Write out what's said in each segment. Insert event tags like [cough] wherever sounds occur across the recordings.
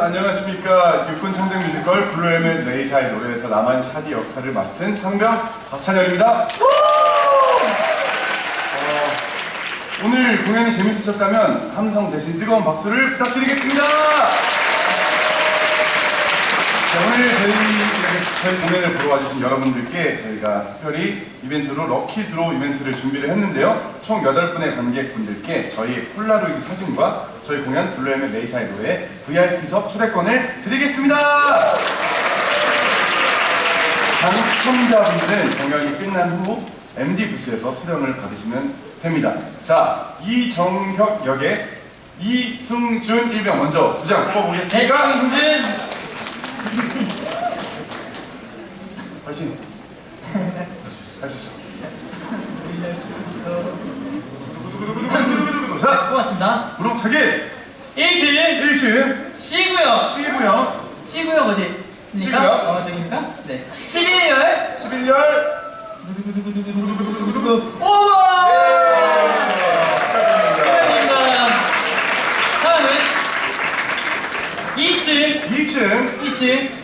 안녕하십니까? 육군 청정 뮤지컬 블루헬멧 레이사의 노래에서 나만 샤디 역할을 맡은 상병 박찬열입니다. 어, 오늘 공연이 재밌으셨다면 함성 대신 뜨거운 박수를 부탁드리겠습니다. 자, 오늘 저희, 저희 공연을 보러 와주신 여러분들께 저희가 특별히 이벤트로 럭키 드로우 이벤트를 준비를 했는데요. 총 8분의 관객분들께 저희 폴라로이드 사진과 저희 공연 블루헬멧 네이사의 노래 VIP석 초대권을 드리겠습니다. 당첨자분들은 공연이 끝난 후 MD 부스에서 수령을 받으시면 됩니다. 자, 이정혁 역의 이승준 일병 먼저 두 장 뽑아보겠습니다. 이승준 [laughs] 파이팅! 할수 있어. 두구두구두구두구두구두구. 자, 고맙습니다. 우렁차기 1층 1층 C구역 C구역 C구역 어디? C구역? 어 저기입니까? 네 11열 11열 오버 축하드립니다. 축하드립니다. 다음은 2층 2층 2층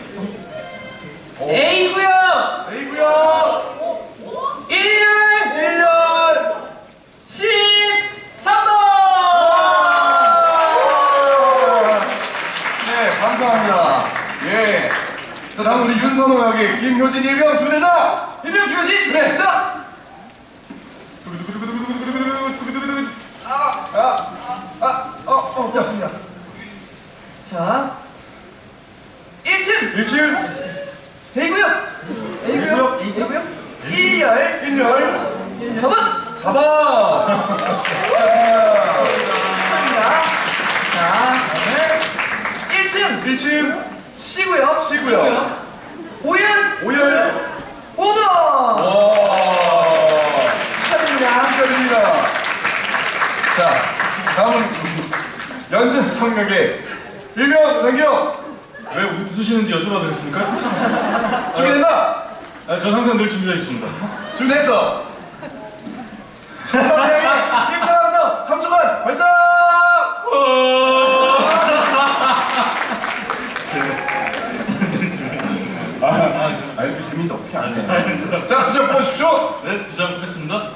선동하기 김효진 일병 준해다? 일병 김효진 준해다. 아아아어 좋습니다. 자 1층! 1층! A구요. A구요. A구요? 1열. 1열. 4번. 4번! 자, 1층. 1층! C구요. C구요. 5열 5열. 5번 와. 축하드립니다. 축하드립니다. 자, 다음은 연준 성역의 일명 장기영 왜 웃- 웃으시는지 여쭤봐도 되겠습니까? 준비됐나? 아, 전 항상 늘 준비되어 있습니다. 준비됐어. 전방향이 입장함성 3초간 발사! 자, 두장 뽑아주십시오. 네, 두 장 뽑겠습니다.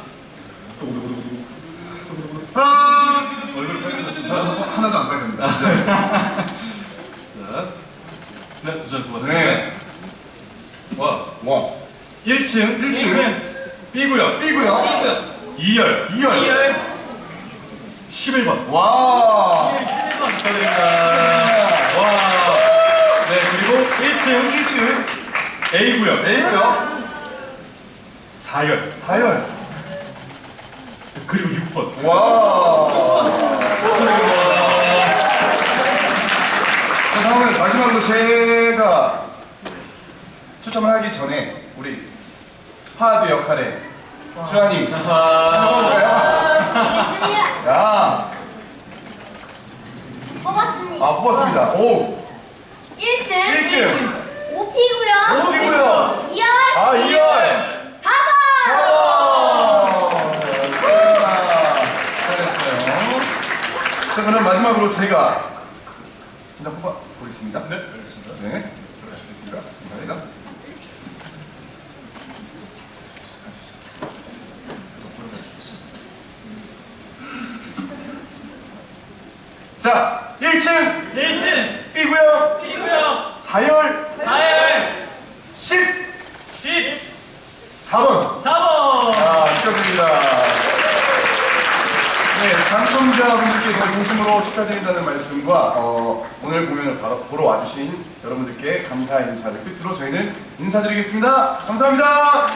하나, 얼굴 빨개졌습니다. 하나도 안 빨립니다. 자, 네, 두 장 뽑았습니다. 네. 와, 와, 1층, 1층. B구역, B구요. 2열, 2열. 2열 11번. 와. 11번 축하드립니다. 와. 네, 그리고 1층 1층 A구역, A구요. 4열, 4열. 그리고 6번. 와. 자, 다음은 마지막으로 제가 추첨을 하기 전에 우리 하드 역할의 주하님 아하. 해볼까요? 야, 뽑았습니다. 아 뽑았습니다. 오, 1층 1층. 5피고요. 오피고요. 2열 아 2열. 4번. 잘했어요. 자, 제가 일단 뽑아 보겠습니다. 네, 알겠습니다. 네, 들어가시겠습니다. 감사합니다. 자, 1층 1층 B구역 B구역 4열 4열 10 14번 4번. 아, 축하드립니다. 네, 당첨자분들께 더 진심으로 축하드린다는 말씀과 어, 오늘 공연을 바로 보러 와주신 여러분들께 감사의 인사를 끝으로 저희는 인사드리겠습니다. 감사합니다.